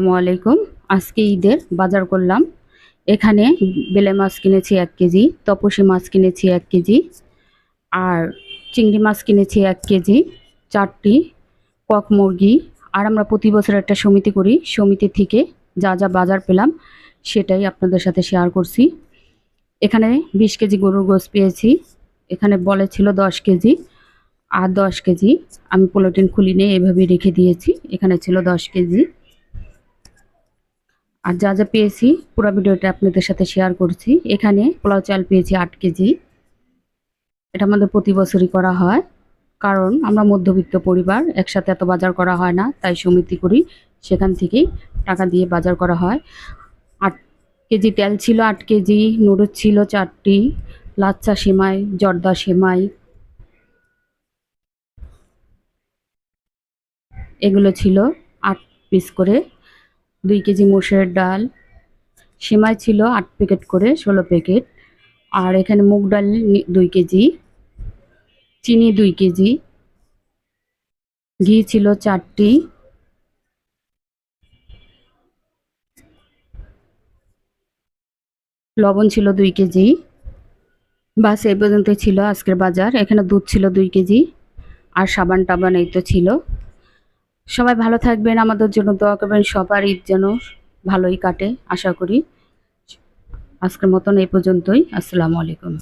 আসসালামু আলাইকুম। আজকে ঈদের বাজার করলাম। এখানে বেলে মাছ কিনেছি এক কেজি, তপসী মাছ কিনেছি এক কেজি, আর চিংড়ি মাছ কিনেছি এক কেজি, চারটি, কক মুরগি। আর আমরা প্রতি বছর একটা সমিতি করি। সমিতি থেকে যা যা বাজার পেলাম, সেটাই আপনাদের সাথে শেয়ার করছি। এখানে বিশ কেজি গরুর গোস পেয়েছি। এখানে বলে ছিল দশ কেজি, আর দশ কেজি আমি পোলোটিন খুলি নিয়ে এভাবে রেখে দিয়েছি। এখানে ছিল দশ কেজি। আর যা যা পেয়েছি, পুরো ভিডিওটা আপনাদের সাথে শেয়ার করছি। এখানে পোলাও চাল পেয়েছি আট কেজি। এটা আমাদের প্রতি বছরই করা হয়, কারণ আমরা মধ্যবিত্ত পরিবার, একসাথে এত বাজার করা হয় না, তাই সমিতি করি, সেখান থেকেই টাকা দিয়ে বাজার করা হয়। আট কেজি তেল ছিল আট কেজি, নুডলস ছিল চারটি, লাচ্চা সেমাই, জর্দা সেমাই। এগুলো ছিল আট পিস করে। দুই কেজি মসুরের ডাল। সেমাই ছিল আট প্যাকেট করে, ষোলো প্যাকেট। আর এখানে মুগ ডাল দুই কেজি, চিনি দুই কেজি, ঘি ছিল চারটি। লবণ ছিল দুই কেজি। বাস এই পর্যন্ত ছিল আজকের বাজার। এখানে দুধ ছিল দুই কেজি, আর সাবান টাবান এই তো ছিল। সবাই ভালো থাকবেন, আমাদের জন্য দোয়া করবেন, সবার ঈদ যেন ভালোই কাটে, আশা করি। আজকের মতন এই পর্যন্তই, আসসালামু আলাইকুম।